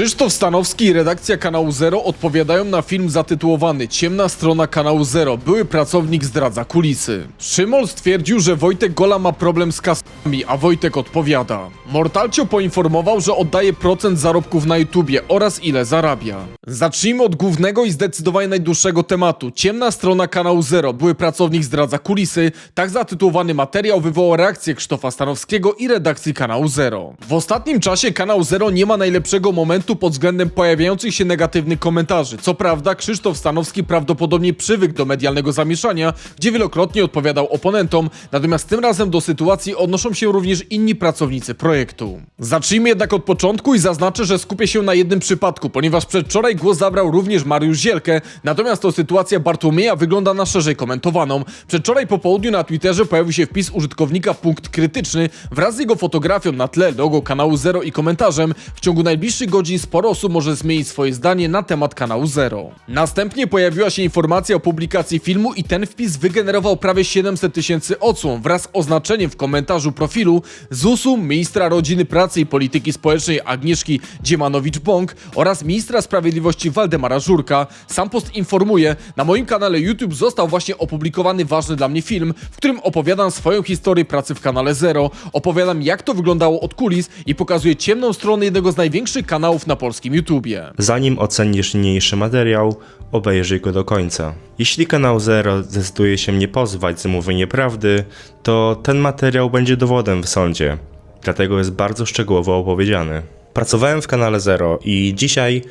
Krzysztof Stanowski i redakcja kanału Zero odpowiadają na film zatytułowany Ciemna strona kanału Zero. Były pracownik zdradza kulisy. Szymol stwierdził, że Wojtek Gola ma problem z kasami, a Wojtek odpowiada. Mortalcio poinformował, że oddaje procent zarobków na YouTubie oraz ile zarabia. Zacznijmy od głównego i zdecydowanie najdłuższego tematu. Ciemna strona kanału Zero. Były pracownik zdradza kulisy. Tak zatytułowany materiał wywołał reakcję Krzysztofa Stanowskiego i redakcji kanału Zero. W ostatnim czasie kanał Zero nie ma najlepszego momentu pod względem pojawiających się negatywnych komentarzy. Co prawda, Krzysztof Stanowski prawdopodobnie przywykł do medialnego zamieszania, gdzie wielokrotnie odpowiadał oponentom, natomiast tym razem do sytuacji odnoszą się również inni pracownicy projektu. Zacznijmy jednak od początku i zaznaczę, że skupię się na jednym przypadku, ponieważ przedwczoraj głos zabrał również Mariusz Zielkę, natomiast to sytuacja Bartłomieja wygląda na szerzej komentowaną. Przedwczoraj po południu na Twitterze pojawił się wpis użytkownika punkt krytyczny wraz z jego fotografią na tle logo kanału Zero i komentarzem w ciągu najbliższych godzin sporo osób może zmienić swoje zdanie na temat kanału Zero. Następnie pojawiła się informacja o publikacji filmu i ten wpis wygenerował prawie 700 tysięcy odsłon wraz z oznaczeniem w komentarzu profilu ZUS-u, ministra rodziny, pracy i polityki społecznej Agnieszki Dziemanowicz-Bąk oraz ministra sprawiedliwości Waldemara Żurka. Sam post informuje, na moim kanale YouTube został właśnie opublikowany ważny dla mnie film, w którym opowiadam swoją historię pracy w kanale Zero, opowiadam jak to wyglądało od kulis i pokazuję ciemną stronę jednego z największych kanałów na polskim YouTubie. Zanim ocenisz niniejszy materiał, obejrzyj go do końca. Jeśli kanał Zero zdecyduje się mnie pozwać za mówienie prawdy, to ten materiał będzie dowodem w sądzie. Dlatego jest bardzo szczegółowo opowiedziany. Pracowałem w kanale Zero i dzisiaj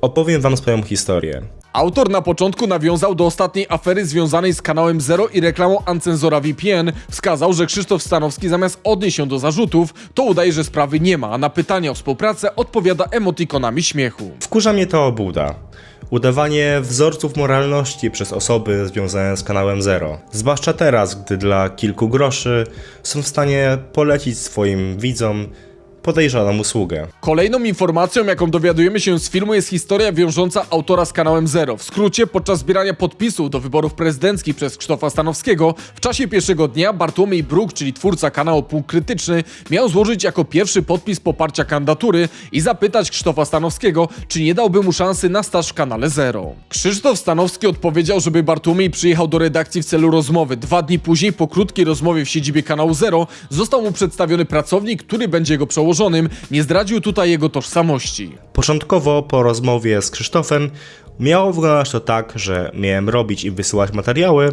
opowiem wam swoją historię. Autor na początku nawiązał do ostatniej afery związanej z kanałem Zero i reklamą Ancenzora VPN. Wskazał, że Krzysztof Stanowski zamiast odnieść się do zarzutów, to udaje, że sprawy nie ma, a na pytania o współpracę odpowiada emotikonami śmiechu. Wkurza mnie to obłuda. Udawanie wzorców moralności przez osoby związane z kanałem Zero. Zwłaszcza teraz, gdy dla kilku groszy są w stanie polecić swoim widzom podejrzaną usługę. Kolejną informacją, jaką dowiadujemy się z filmu, jest historia wiążąca autora z kanałem Zero. W skrócie, podczas zbierania podpisów do wyborów prezydenckich przez Krzysztofa Stanowskiego, w czasie pierwszego dnia Bartłomiej Bruk, czyli twórca kanału Punkt Krytyczny, miał złożyć jako pierwszy podpis poparcia kandydatury i zapytać Krzysztofa Stanowskiego, czy nie dałby mu szansy na staż w kanale Zero. Krzysztof Stanowski odpowiedział, żeby Bartłomiej przyjechał do redakcji w celu rozmowy. Dwa dni później, po krótkiej rozmowie w siedzibie kanału Zero, został mu przedstawiony pracownik, który będzie jego przełożonym. Nie zdradził tutaj jego tożsamości. Początkowo po rozmowie z Krzysztofem miało wyglądać to tak, że miałem robić i wysyłać materiały,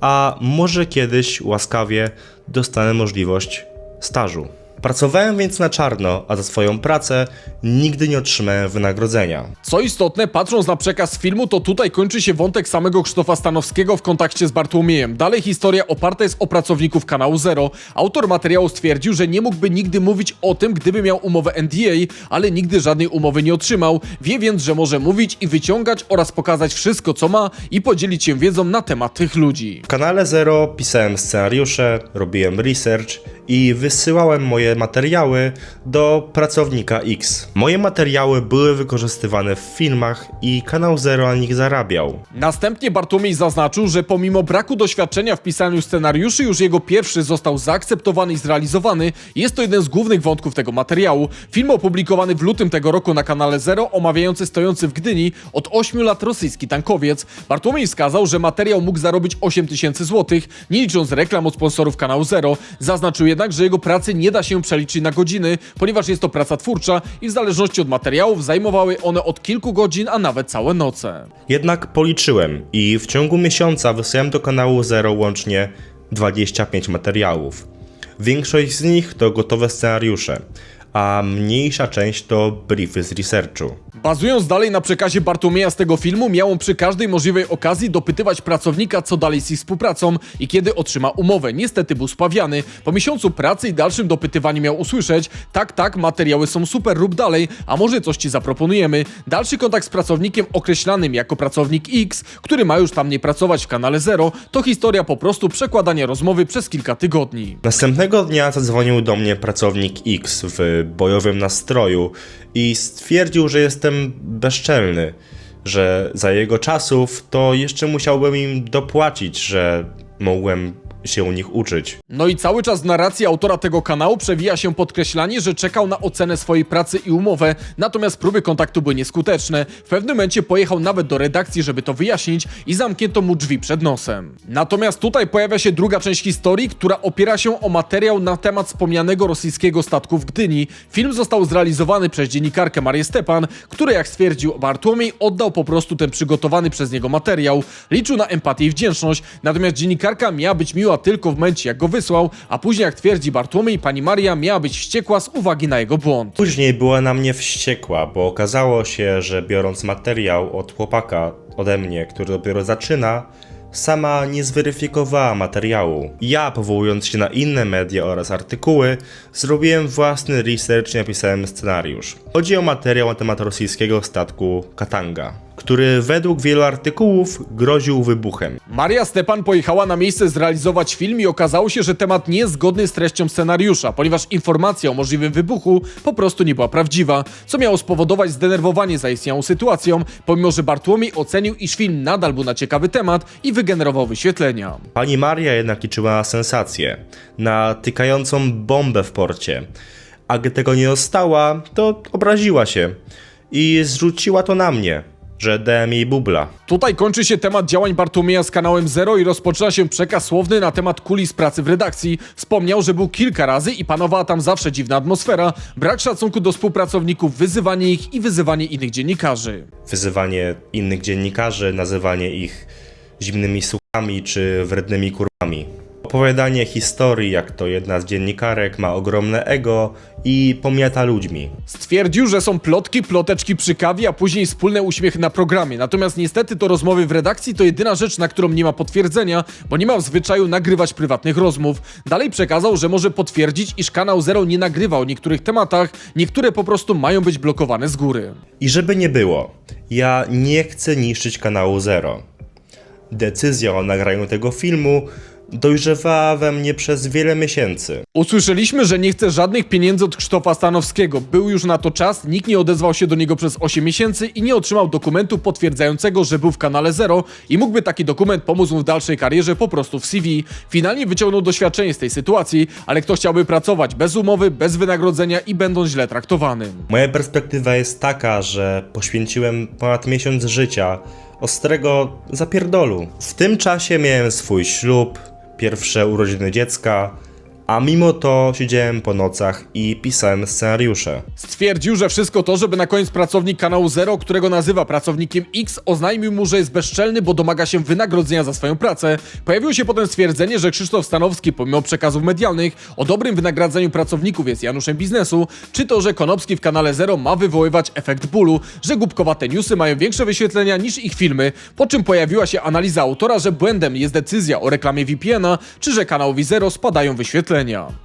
a może kiedyś łaskawie dostanę możliwość stażu. Pracowałem więc na czarno, a za swoją pracę nigdy nie otrzymałem wynagrodzenia. Co istotne, patrząc na przekaz filmu, to tutaj kończy się wątek samego Krzysztofa Stanowskiego w kontakcie z Bartłomiejem. Dalej historia oparta jest o pracowników kanału Zero. Autor materiału stwierdził, że nie mógłby nigdy mówić o tym, gdyby miał umowę NDA, ale nigdy żadnej umowy nie otrzymał. Wie więc, że może mówić i wyciągać oraz pokazać wszystko, co ma i podzielić się wiedzą na temat tych ludzi. W kanale Zero pisałem scenariusze, robiłem research i wysyłałem moje materiały do pracownika X. Moje materiały były wykorzystywane w filmach i kanał Zero na nich zarabiał. Następnie Bartłomiej zaznaczył, że pomimo braku doświadczenia w pisaniu scenariuszy, już jego pierwszy został zaakceptowany i zrealizowany. Jest to jeden z głównych wątków tego materiału. Film opublikowany w lutym tego roku na kanale Zero, omawiający stojący w Gdyni od 8 lat rosyjski tankowiec. Bartłomiej wskazał, że materiał mógł zarobić 8 tysięcy złotych, nie licząc reklam od sponsorów kanału Zero. Zaznaczył jednak, że jego pracy nie da się przeliczyć na godziny, ponieważ jest to praca twórcza i w zależności od materiałów zajmowały one od kilku godzin, a nawet całe noce. Jednak policzyłem i w ciągu miesiąca wysłałem do kanału Zero łącznie 25 materiałów. Większość z nich to gotowe scenariusze, a mniejsza część to briefy z researchu. Bazując dalej na przekazie Bartłomieja z tego filmu, miał on przy każdej możliwej okazji dopytywać pracownika, co dalej z ich współpracą i kiedy otrzyma umowę. Niestety był spawiany. Po miesiącu pracy i dalszym dopytywaniu miał usłyszeć: tak, tak, materiały są super, rób dalej, a może coś ci zaproponujemy. Dalszy kontakt z pracownikiem określanym jako pracownik X, który ma już tam nie pracować w kanale Zero, to historia po prostu przekładania rozmowy przez kilka tygodni. Następnego dnia zadzwonił do mnie pracownik X w bojowym nastroju i stwierdził, że jestem bezczelny, że za jego czasów to jeszcze musiałbym im dopłacić, że mogłem się u nich uczyć. No i cały czas w narracji autora tego kanału przewija się podkreślanie, że czekał na ocenę swojej pracy i umowę, natomiast próby kontaktu były nieskuteczne. W pewnym momencie pojechał nawet do redakcji, żeby to wyjaśnić i zamknięto mu drzwi przed nosem. Natomiast tutaj pojawia się druga część historii, która opiera się o materiał na temat wspomnianego rosyjskiego statku w Gdyni. Film został zrealizowany przez dziennikarkę Marię Stepan, która jak stwierdził Bartłomiej, oddał po prostu ten przygotowany przez niego materiał. Liczył na empatię i wdzięczność, natomiast dziennikarka miała być miła tylko w momencie jak go wysłał, a później jak twierdzi Bartłomiej, pani Maria miała być wściekła z uwagi na jego błąd. Później była na mnie wściekła, bo okazało się, że biorąc materiał od chłopaka ode mnie, który dopiero zaczyna, sama nie zweryfikowała materiału. Ja, powołując się na inne media oraz artykuły, zrobiłem własny research i napisałem scenariusz. Chodzi o materiał na temat rosyjskiego statku Katanga, który według wielu artykułów groził wybuchem. Maria Stepan pojechała na miejsce zrealizować film i okazało się, że temat nie jest zgodny z treścią scenariusza, ponieważ informacja o możliwym wybuchu po prostu nie była prawdziwa, co miało spowodować zdenerwowanie zaistniałą sytuacją, pomimo że Bartłomiej ocenił, iż film nadal był na ciekawy temat i wygenerował wyświetlenia. Pani Maria jednak liczyła na sensację, na tykającą bombę w porcie. A gdy tego nie dostała, to obraziła się i zrzuciła to na mnie, że dałem jej bubla. Tutaj kończy się temat działań Bartłomieja z kanałem Zero i rozpoczyna się przekaz słowny na temat kulis pracy w redakcji. Wspomniał, że był kilka razy i panowała tam zawsze dziwna atmosfera, brak szacunku do współpracowników, wyzywanie ich i wyzywanie innych dziennikarzy. Wyzywanie innych dziennikarzy, nazywanie ich zimnymi suchami czy wrednymi kurwami. Opowiadanie historii, jak to jedna z dziennikarek ma ogromne ego i pomiata ludźmi. Stwierdził, że są plotki, ploteczki przy kawie, a później wspólne uśmiechy na programie. Natomiast niestety to rozmowy w redakcji to jedyna rzecz, na którą nie ma potwierdzenia, bo nie ma w zwyczaju nagrywać prywatnych rozmów. Dalej przekazał, że może potwierdzić, iż kanał Zero nie nagrywa o niektórych tematach, niektóre po prostu mają być blokowane z góry. I żeby nie było, ja nie chcę niszczyć kanału Zero. Decyzja o nagraniu tego filmu dojrzewała we mnie przez wiele miesięcy. Usłyszeliśmy, że nie chce żadnych pieniędzy od Krzysztofa Stanowskiego. Był już na to czas, nikt nie odezwał się do niego przez 8 miesięcy i nie otrzymał dokumentu potwierdzającego, że był w kanale Zero i mógłby taki dokument pomóc mu w dalszej karierze po prostu w CV. Finalnie wyciągnął doświadczenie z tej sytuacji, ale kto chciałby pracować bez umowy, bez wynagrodzenia i będąc źle traktowanym. Moja perspektywa jest taka, że poświęciłem ponad miesiąc życia ostrego zapierdolu. W tym czasie miałem swój ślub, pierwsze urodziny dziecka, a mimo to siedziałem po nocach i pisałem scenariusze. Stwierdził, że wszystko to, żeby na koniec pracownik kanału Zero, którego nazywa pracownikiem X, oznajmił mu, że jest bezczelny, bo domaga się wynagrodzenia za swoją pracę. Pojawiło się potem stwierdzenie, że Krzysztof Stanowski, pomimo przekazów medialnych, o dobrym wynagradzaniu pracowników jest Januszem biznesu, czy to, że Konopski w kanale Zero ma wywoływać efekt bólu, że głupkowate newsy mają większe wyświetlenia niż ich filmy, po czym pojawiła się analiza autora, że błędem jest decyzja o reklamie VPN-a, czy że kanałowi Zero spadają wyświetlenia.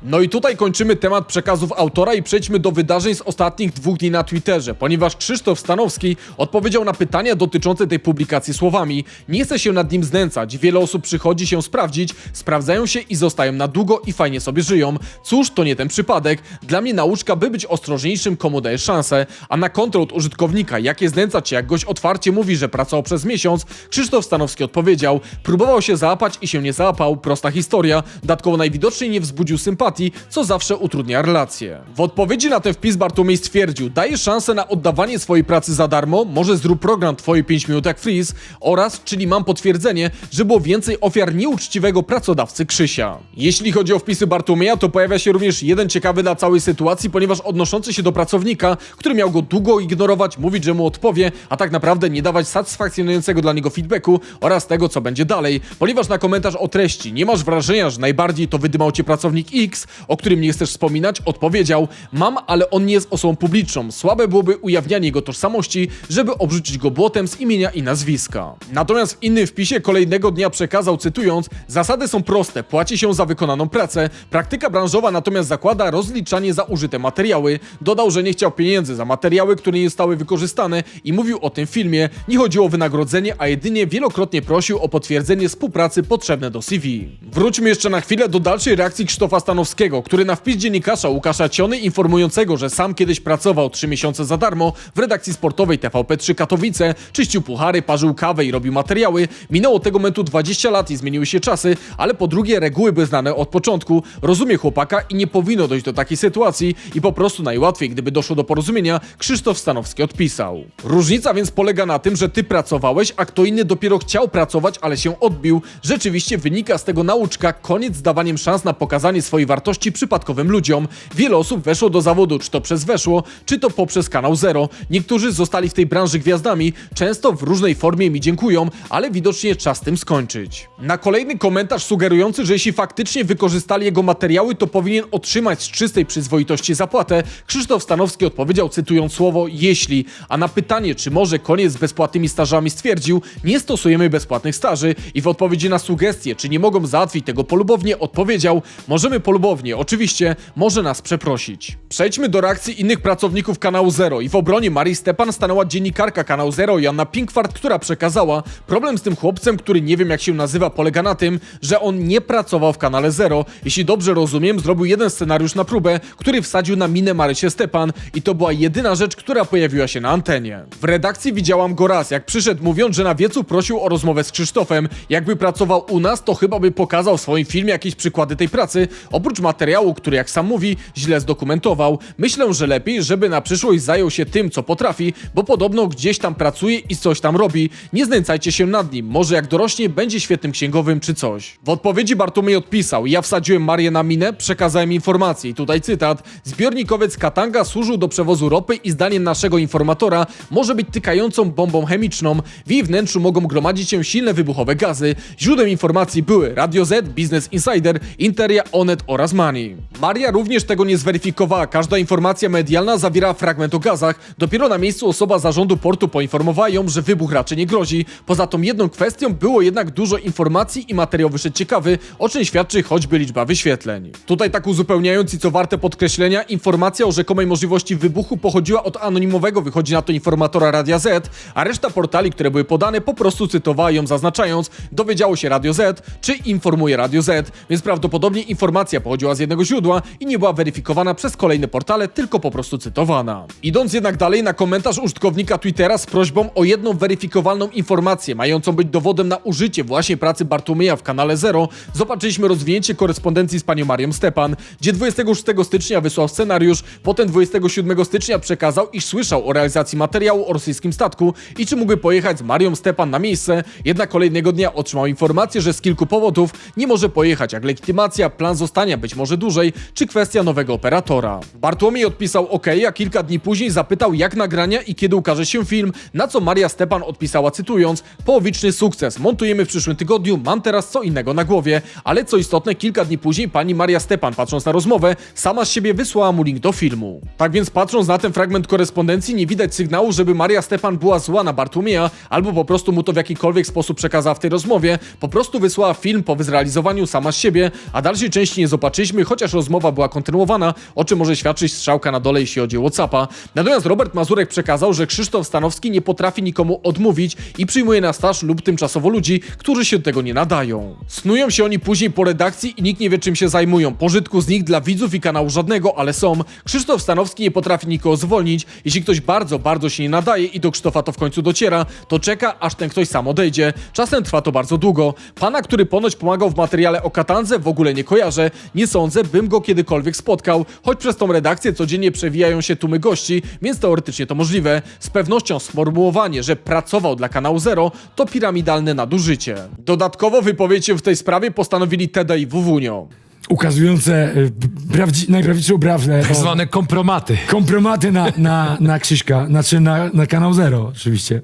No i tutaj kończymy temat przekazów autora i przejdźmy do wydarzeń z ostatnich dwóch dni na Twitterze, ponieważ Krzysztof Stanowski odpowiedział na pytania dotyczące tej publikacji słowami. Nie chcę się nad nim znęcać, wiele osób przychodzi się sprawdzić, sprawdzają się i zostają na długo i fajnie sobie żyją. Cóż, to nie ten przypadek. Dla mnie nauczka, by być ostrożniejszym, komu dajesz szansę, a na kontrę od użytkownika, jakie znęcać się, jak gość otwarcie mówi, że pracował przez miesiąc, Krzysztof Stanowski odpowiedział, próbował się załapać i się nie załapał, prosta historia, dodatkowo najwidoczniej nie wzbudził sympatii, co zawsze utrudnia relacje. W odpowiedzi na ten wpis Bartłomiej stwierdził, dajesz szansę na oddawanie swojej pracy za darmo, może zrób program twoje 5 minut jak freeze oraz, czyli mam potwierdzenie, że było więcej ofiar nieuczciwego pracodawcy Krzysia. Jeśli chodzi o wpisy Bartłomieja, to pojawia się również jeden ciekawy dla całej sytuacji, ponieważ odnoszący się do pracownika, który miał go długo ignorować, mówić, że mu odpowie, a tak naprawdę nie dawać satysfakcjonującego dla niego feedbacku oraz tego, co będzie dalej, ponieważ na komentarz o treści nie masz wrażenia, że najbardziej to wydymał cię pracownik X, o którym nie chcesz wspominać, odpowiedział: Mam, ale on nie jest osobą publiczną. Słabe byłoby ujawnianie jego tożsamości, żeby obrzucić go błotem z imienia i nazwiska. Natomiast w innym wpisie kolejnego dnia przekazał, cytując: Zasady są proste, płaci się za wykonaną pracę. Praktyka branżowa natomiast zakłada rozliczanie za użyte materiały. Dodał, że nie chciał pieniędzy za materiały, które nie zostały wykorzystane i mówił o tym w filmie. Nie chodziło o wynagrodzenie, a jedynie wielokrotnie prosił o potwierdzenie współpracy potrzebne do CV. Wróćmy jeszcze na chwilę do dalszej reakcji Krzysztofa Stanowskiego, który na wpis dziennikarza Łukasza Ciony informującego, że sam kiedyś pracował 3 miesiące za darmo w redakcji sportowej TVP3 Katowice, czyścił puchary, parzył kawę i robił materiały, minęło tego momentu 20 lat i zmieniły się czasy, ale po drugie reguły były znane od początku, rozumie chłopaka i nie powinno dojść do takiej sytuacji i po prostu najłatwiej, gdyby doszło do porozumienia, Krzysztof Stanowski odpisał. Różnica więc polega na tym, że ty pracowałeś, a kto inny dopiero chciał pracować, ale się odbił. Rzeczywiście wynika z tego nauczka, koniec z dawaniem szans na pokazanie swojej wartości przypadkowym ludziom. Wiele osób weszło do zawodu, czy to przez weszło, czy to poprzez kanał Zero. Niektórzy zostali w tej branży gwiazdami, często w różnej formie mi dziękują, ale widocznie czas tym skończyć. Na kolejny komentarz sugerujący, że jeśli faktycznie wykorzystali jego materiały, to powinien otrzymać z czystej przyzwoitości zapłatę, Krzysztof Stanowski odpowiedział cytując słowo jeśli, a na pytanie, czy może koniec z bezpłatnymi stażami stwierdził, nie stosujemy bezpłatnych staży i w odpowiedzi na sugestie, czy nie mogą załatwić tego polubownie, odpowiedział, możemy polubownie, oczywiście, może nas przeprosić. Przejdźmy do reakcji innych pracowników kanału Zero i w obronie Marii Stepan stanęła dziennikarka kanału Zero Joanna Pinkwart, która przekazała, problem z tym chłopcem, który nie wiem jak się nazywa, polega na tym, że on nie pracował w kanale Zero. Jeśli dobrze rozumiem, zrobił jeden scenariusz na próbę, który wsadził na minę Marysie Stepan i to była jedyna rzecz, która pojawiła się na antenie. W redakcji widziałam go raz, jak przyszedł mówiąc, że na wiecu prosił o rozmowę z Krzysztofem. Jakby pracował u nas, to chyba by pokazał w swoim filmie jakieś przykłady tej pracy, oprócz materiału, który jak sam mówi, źle zdokumentował. Myślę, że lepiej, żeby na przyszłość zajął się tym, co potrafi, bo podobno gdzieś tam pracuje i coś tam robi. Nie znęcajcie się nad nim, może jak dorośnie, będzie świetnym księgowym czy coś. W odpowiedzi Bartłomiej odpisał, ja wsadziłem Marię na minę, przekazałem informację i tutaj cytat, zbiornikowiec Katanga służył do przewozu ropy i zdaniem naszego informatora może być tykającą bombą chemiczną. W jej wnętrzu mogą gromadzić się silne wybuchowe gazy. Źródłem informacji były Radio Z, Business Insider, Interia, Onet oraz Money. Maria również tego nie zweryfikowała. Każda informacja medialna zawiera fragment o gazach. Dopiero na miejscu osoba zarządu portu poinformowała ją, że wybuch raczej nie grozi. Poza tą jedną kwestią było jednak dużo informacji i materiał wyszedł ciekawy, o czym świadczy choćby liczba wyświetleń. Tutaj tak uzupełniając i co warte podkreślenia, informacja o rzekomej możliwości wybuchu pochodziła od anonimowego, wychodzi na to informatora Radia Z, a reszta portali, które były podane, po prostu cytowała ją zaznaczając, dowiedziało się Radio Z, czy informuje Radio Z, więc prawdopodobnie informacja pochodziła z jednego źródła i nie była weryfikowana przez kolejne portale, tylko po prostu cytowana. Idąc jednak dalej na komentarz użytkownika Twittera z prośbą o jedną weryfikowalną informację, mającą być dowodem na użycie właśnie pracy Bartłomieja w kanale Zero, zobaczyliśmy rozwinięcie korespondencji z panią Marią Stepan, gdzie 26 stycznia wysłał scenariusz, potem 27 stycznia przekazał, iż słyszał o realizacji materiału o rosyjskim statku i czy mógłby pojechać z Marią Stepan na miejsce, jednak kolejnego dnia otrzymał informację, że z kilku powodów nie może pojechać, jak legitymacja, plan zostania być może dłużej, czy kwestia nowego operatora. Bartłomiej odpisał OK, a kilka dni później zapytał jak nagrania i kiedy ukaże się film, na co Maria Stepan odpisała cytując Połowiczny sukces, montujemy w przyszłym tygodniu, mam teraz co innego na głowie, ale co istotne, kilka dni później pani Maria Stepan, patrząc na rozmowę, sama z siebie wysłała mu link do filmu. Tak więc patrząc na ten fragment korespondencji, nie widać sygnału, żeby Maria Stepan była zła na Bartłomieja, albo po prostu mu to w jakikolwiek sposób przekazała w tej rozmowie, po prostu wysłała film po zrealizowaniu sama z siebie, a dalszej części nie zobaczyliśmy, chociaż rozmowa była kontynuowana, o czym może świadczyć strzałka na dole, jeśli chodzi o Whatsappa. Natomiast Robert Mazurek przekazał, że Krzysztof Stanowski nie potrafi nikomu odmówić i przyjmuje na staż lub tymczasowo ludzi, którzy się tego nie nadają. Snują się oni później po redakcji i nikt nie wie czym się zajmują. Pożytku z nich dla widzów i kanału żadnego, ale są. Krzysztof Stanowski nie potrafi nikogo zwolnić. Jeśli ktoś bardzo, bardzo się nie nadaje i do Krzysztofa to w końcu dociera, to czeka, aż ten ktoś sam odejdzie. Czasem trwa to bardzo długo. Pana, który ponoć pomagał w materiale o Katandze, w ogóle nie kojarzę. Nie sądzę, bym go kiedykolwiek spotkał, choć przez tą redakcję codziennie przewijają się tłumy gości, więc teoretycznie to możliwe. Z pewnością sformułowanie, że pracował dla kanału Zero, to piramidalne nadużycie. Dodatkowo wypowiedź się w tej sprawie postanowili Teda i Wuwunio. ukazujące y, prawdzi- najprawdziwszą prawdę. Tak zwane kompromaty. kompromaty na, na, na Krzyśka, znaczy na, na kanał Zero oczywiście.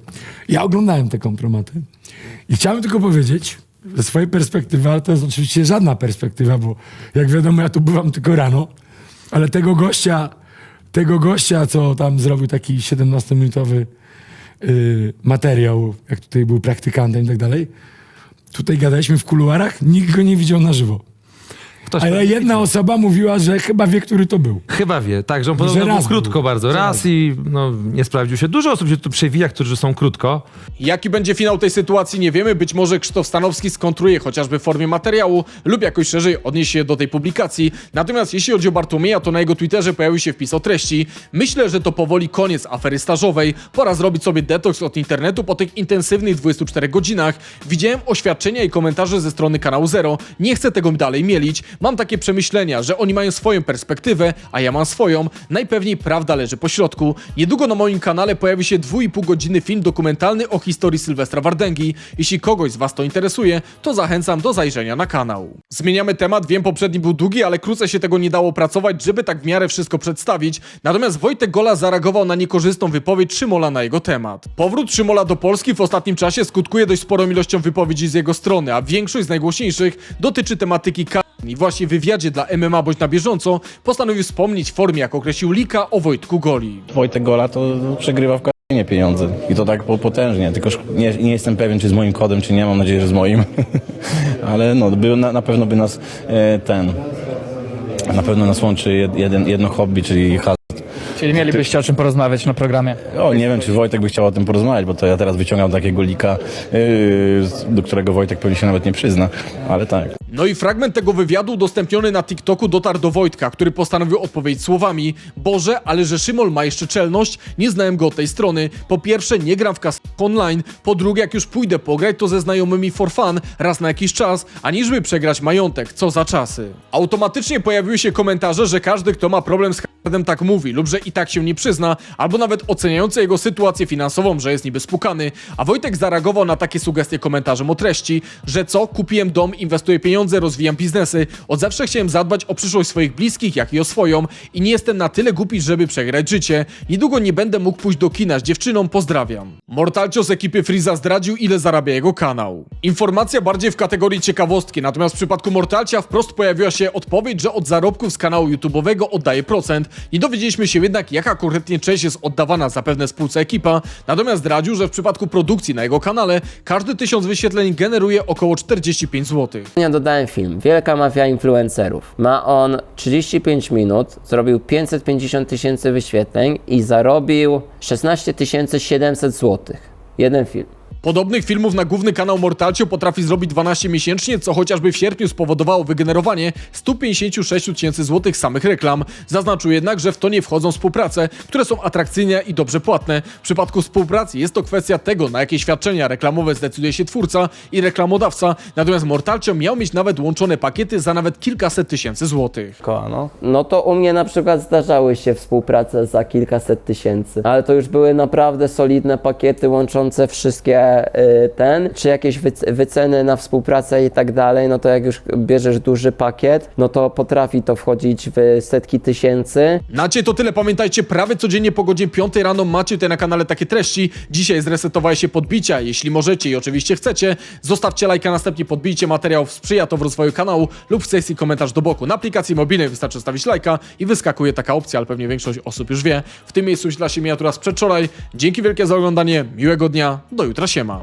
Ja oglądałem te kompromaty i chciałem tylko powiedzieć, ze swojej perspektywy, ale to jest oczywiście żadna perspektywa, bo jak wiadomo ja tu bywam tylko rano, ale tego gościa, tego gościa, co tam zrobił taki 17-minutowy y, materiał, jak tutaj był praktykantem i tak dalej, tutaj gadaliśmy w kuluarach, nikt go nie widział na żywo. Ktoś Ale pewnie jedna widział. osoba mówiła, że chyba wie, który to był. Chyba wie, tak, że on Że podobno był raz krótko był. bardzo. Że Raz i no, nie sprawdził się. Dużo osób się tu przewija, którzy są krótko. Jaki będzie finał tej sytuacji nie wiemy, być może Krzysztof Stanowski skontruje chociażby w formie materiału lub jakoś szerzej odniesie się do tej publikacji. Natomiast jeśli chodzi o Bartłomieja, to na jego Twitterze pojawił się wpis o treści. Myślę, że to powoli koniec afery stażowej. Pora zrobić sobie detoks od internetu po tych intensywnych 24 godzinach. Widziałem oświadczenia i komentarze ze strony kanału Zero. Nie chcę tego dalej mielić. Mam takie przemyślenia, że oni mają swoją perspektywę, a ja mam swoją. Najpewniej prawda leży po środku. Niedługo na moim kanale pojawi się 2,5 godziny film dokumentalny o historii Sylwestra Wardęgi. Jeśli kogoś z Was to interesuje, to zachęcam do zajrzenia na kanał. Zmieniamy temat, wiem poprzedni był długi, ale krócej się tego nie dało pracować, żeby tak w miarę wszystko przedstawić. Natomiast Wojtek Gola zareagował na niekorzystną wypowiedź Szymola na jego temat. Powrót Szymola do Polski w ostatnim czasie skutkuje dość sporą ilością wypowiedzi z jego strony, a większość z najgłośniejszych dotyczy tematyki i właśnie w wywiadzie dla MMA bądź na bieżąco postanowił wspomnieć w formie, jak określił Lika, o Wojtku Goli. Wojtek Gola to przegrywa w nie pieniądze i to tak po- potężnie, tylko nie, nie jestem pewien czy z moim kodem czy nie, mam nadzieję, że z moim, ale no, by, na, na pewno by nas e, ten, na pewno nas łączy jed, jeden, jedno hobby, czyli hazard. Czyli mielibyście o czym porozmawiać na programie. O, nie wiem, czy Wojtek by chciał o tym porozmawiać, bo to ja teraz wyciągam takiego lika, yy, do którego Wojtek pewnie się nawet nie przyzna, ale tak. No i fragment tego wywiadu udostępniony na TikToku dotarł do Wojtka, który postanowił odpowiedzieć słowami Boże, ale że Szymol ma jeszcze czelność, nie znałem go od tej strony. Po pierwsze, nie gram w kas online, po drugie, jak już pójdę pograć, to ze znajomymi for fun, raz na jakiś czas, aniżby przegrać majątek, co za czasy. Automatycznie pojawiły się komentarze, że każdy, kto ma problem z hazardem tak mówi, lub że i tak się nie przyzna, albo nawet oceniające jego sytuację finansową, że jest niby spukany, a Wojtek zareagował na takie sugestie komentarzem o treści, że co, kupiłem dom, inwestuję pieniądze, rozwijam biznesy, od zawsze chciałem zadbać o przyszłość swoich bliskich, jak i o swoją i nie jestem na tyle głupi, żeby przegrać życie. Niedługo nie będę mógł pójść do kina z dziewczyną, pozdrawiam. Mortalcio z ekipy Freeza zdradził, ile zarabia jego kanał. Informacja bardziej w kategorii ciekawostki, natomiast w przypadku Mortalcia wprost pojawiła się odpowiedź, że od zarobków z kanału YouTube'owego oddaje procent. Nie dowiedzieliśmy się jednak, jaka konkretnie część jest oddawana zapewne spółce ekipa, natomiast zdradził, że w przypadku produkcji na jego kanale każdy tysiąc wyświetleń generuje około 45 zł. Dodałem film. Wielka mafia influencerów. Ma on 35 minut, zrobił 550 tysięcy wyświetleń i zarobił 16 700 zł. Jeden film. Podobnych filmów na główny kanał Mortalcio potrafi zrobić 12 miesięcznie, co chociażby w sierpniu spowodowało wygenerowanie 156 tysięcy złotych samych reklam. Zaznaczył jednak, że w to nie wchodzą współprace, które są atrakcyjne i dobrze płatne. W przypadku współpracy jest to kwestia tego, na jakie świadczenia reklamowe zdecyduje się twórca i reklamodawca, natomiast Mortalcio miał mieć nawet łączone pakiety za nawet kilkaset tysięcy złotych. Koła, no. No to u mnie na przykład zdarzały się współprace za kilkaset tysięcy, ale to już były naprawdę solidne pakiety łączące wszystkie y, ten, czy jakieś wyc- wyceny na współpracę i tak dalej, no to jak już bierzesz duży pakiet, no to potrafi to wchodzić w setki tysięcy. Na cię to tyle, pamiętajcie, prawie codziennie po godzinie 5 rano macie tutaj na kanale takie treści. Dzisiaj zresetowała się podbicia, jeśli możecie i oczywiście chcecie, zostawcie lajka, następnie podbijcie materiał, sprzyja to w rozwoju kanału lub w sekcji komentarz do boku. Na aplikacji mobilnej wystarczy stawić lajka i wyskakuje taka opcja, ale pewnie większość osób już wie. W tym miejscu dla się miniatura z przedwczoraj. Dzięki wielkie za oglądanie, miłego dnia, do jutra siema.